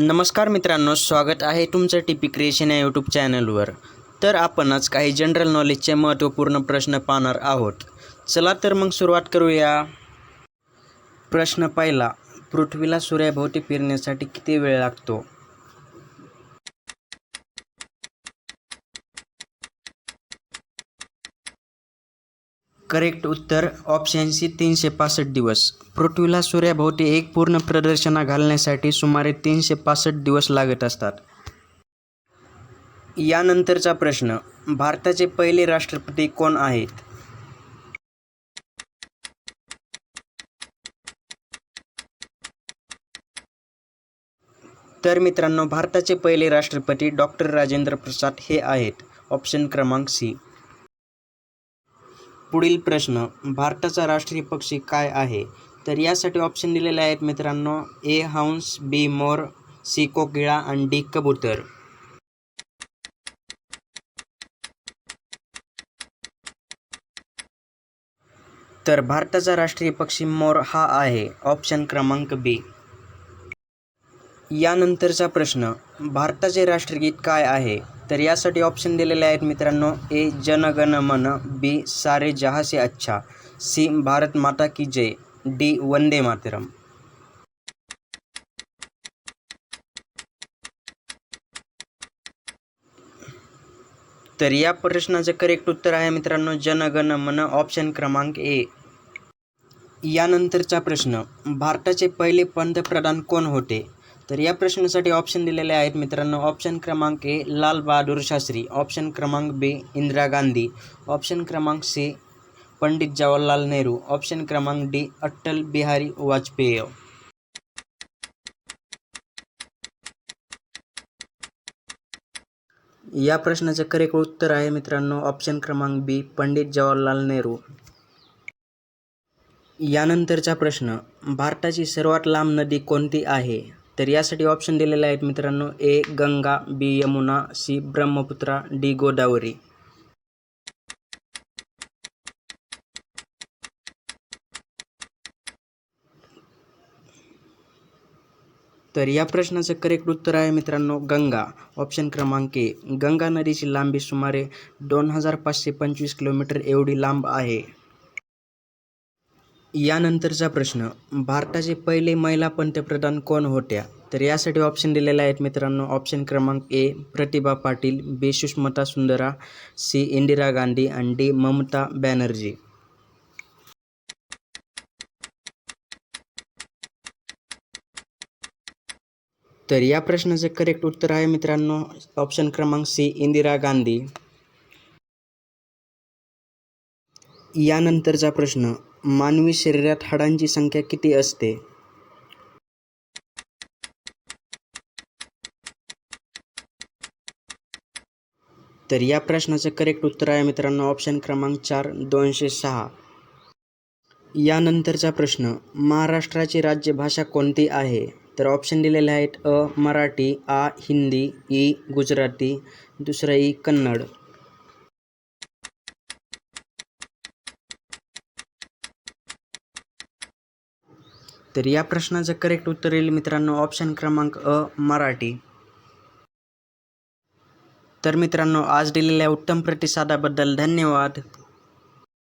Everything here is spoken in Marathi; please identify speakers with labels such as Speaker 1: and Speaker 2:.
Speaker 1: नमस्कार मित्रांनो स्वागत आहे तुमचं टी पी क्रिएशन या यूट्यूब चॅनलवर. तर आपण आज काही जनरल नॉलेजचे महत्त्वपूर्ण प्रश्न पाहणार आहोत. चला तर मग सुरुवात करूया. प्रश्न पहिला पृथ्वीला सूर्याभोवती फिरण्यासाठी किती वेळ लागतो? करेक्ट उत्तर ऑप्शनशी तीनशे पासष्ट दिवस. पृथ्वीला सूर्याभोवती एक पूर्ण प्रदर्शना घालण्यासाठी सुमारे तीनशे पासष्ट दिवस लागत असतात. यानंतरचा प्रश्न भारताचे पहिले राष्ट्रपती कोण आहेत? तर मित्रांनो भारताचे पहिले राष्ट्रपती डॉक्टर राजेंद्र प्रसाद हे आहेत. ऑप्शन क्रमांक सी. पुढील प्रश्न भारताचा राष्ट्रीय पक्षी काय आहे? तर यासाठी ऑप्शन दिलेले आहेत मित्रांनो ए हंस बी मोर सी कोकिळा आणि डी कबूतर. तर भारताचा राष्ट्रीय पक्षी मोर हा आहे ऑप्शन क्रमांक बी यानंतरचा प्रश्न भारताचे राष्ट्रगीत काय आहे? तर यासाठी ऑप्शन दिलेले आहेत मित्रांनो ए जनगण मन बी सारे जहाँ से अच्छा सी भारत माता की जय डी वंदे मातरम. तर या प्रश्नाचं करेक्ट उत्तर आहे मित्रांनो जनगण मन ऑप्शन क्रमांक ए. यानंतरचा प्रश्न भारताचे पहिले पंतप्रधान कोण होते? तर या प्रश्नासाठी ऑप्शन दिलेले आहेत मित्रांनो. ऑप्शन क्रमांक ए लाल बहादूर शास्त्री. ऑप्शन क्रमांक बी इंदिरा गांधी. ऑप्शन क्रमांक सी पंडित जवाहरलाल नेहरू. ऑप्शन क्रमांक डी अटल बिहारी वाजपेयी. या प्रश्नाचं करेक्ट उत्तर आहे मित्रांनो. ऑप्शन क्रमांक बी पंडित जवाहरलाल नेहरू. यानंतरचा प्रश्न भारताची सर्वात लांब नदी कोणती आहे? तर यासाठी ऑप्शन दिलेले आहेत मित्रांनो A Ganga B Yamuna C Brahmaputra D Godavari. तर या प्रश्नाचं करेक्ट उत्तर आहे मित्रांनो गंगा. ऑप्शन क्रमांक ए. गंगा नदीची लांबी सुमारे दोन हजार पाचशे पंचवीस किलोमीटर एवढी लांब आहे. यानंतरचा प्रश्न भारताचे पहिले महिला पंतप्रधान कोण होत्या? तर यासाठी ऑप्शन दिलेले आहेत मित्रांनो. ऑप्शन क्रमांक A Pratibha Patil B Sushmita Sundara C Indira Gandhi आणि डी ममता बॅनर्जी. तर या प्रश्नाचं करेक्ट उत्तर आहे मित्रांनो. ऑप्शन क्रमांक सी इंदिरा गांधी. यानंतरचा प्रश्न मानवी शरीरात हाडांची संख्या किती असते? तर या प्रश्नाचं करेक्ट उत्तर आहे मित्रांनो ऑप्शन क्रमांक चार दोनशे सहा. यानंतरचा प्रश्न महाराष्ट्राची राज्यभाषा कोणती आहे? तर ऑप्शन दिलेले आहेत अ मराठी आ हिंदी ई गुजराती दुसरं ई कन्नड. तर या प्रश्नाचं करेक्ट उत्तर येईल मित्रांनो ऑप्शन क्रमांक अ मराठी. तर मित्रांनो आज दिलेल्या उत्तम प्रतिसादाबद्दल धन्यवाद.